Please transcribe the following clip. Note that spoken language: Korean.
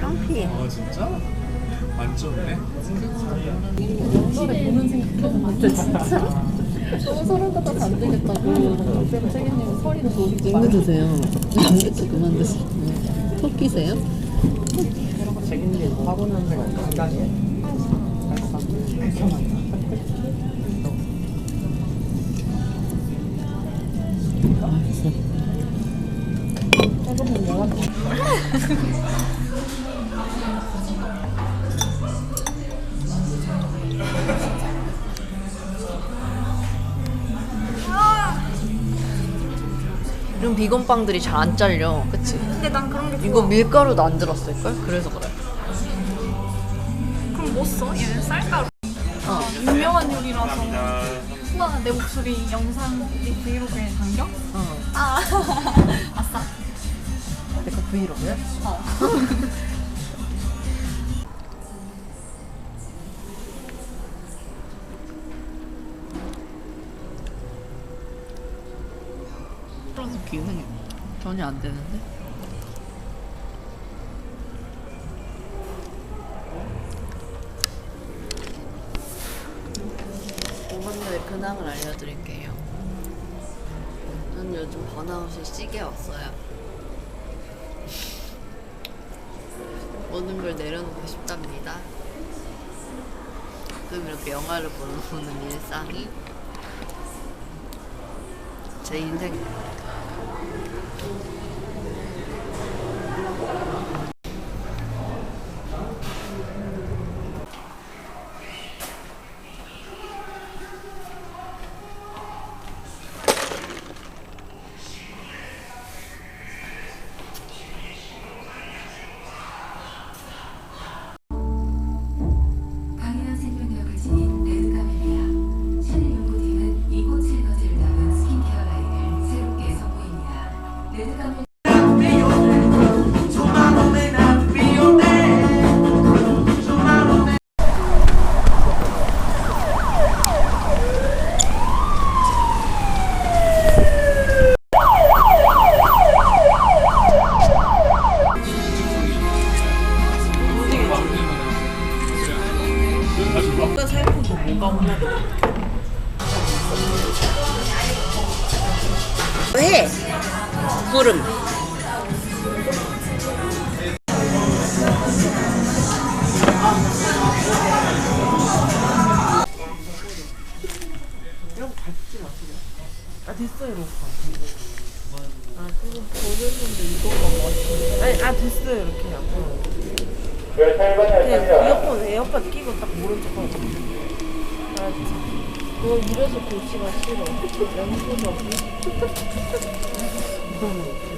창피해. 아 진짜? 만점이네? 너무 서른 같아서 안 되겠다고. 책임님 화보 냄새가 강하게 이런 비건 빵들이 잘 안 잘려. 그치? 근데 난 그런 게 좋아. 이거 밀가루도 안 들었을걸? 그래서 그래. 그럼 뭐 써? 얘는 쌀가루. 어. 유명한 요리라서. 우와, 내 목소리 영상 이 브이로그에 담겨? 어. 아, 아싸. 내가 브이로그야? 어. 그래서 기능이 전혀 안 되는데? 근황을 알려드릴게요. 저는 요즘 번아웃이 시게 왔어요. 모든 걸 내려놓고 싶답니다. 가끔 이렇게 영화를 보는 일상이 제 인생 아까 살면서 뭐가 오나. 왜? 구름. 아 됐어요 로파 아 지금 보냈는데 이거가 맛있어 아니 아 됐어요 이렇게 앞으로 그냥 이어폰 에어팟 끼고 딱 모른 척 하고 알았지 그거 이래서 골치가 싫어. 연습도 없고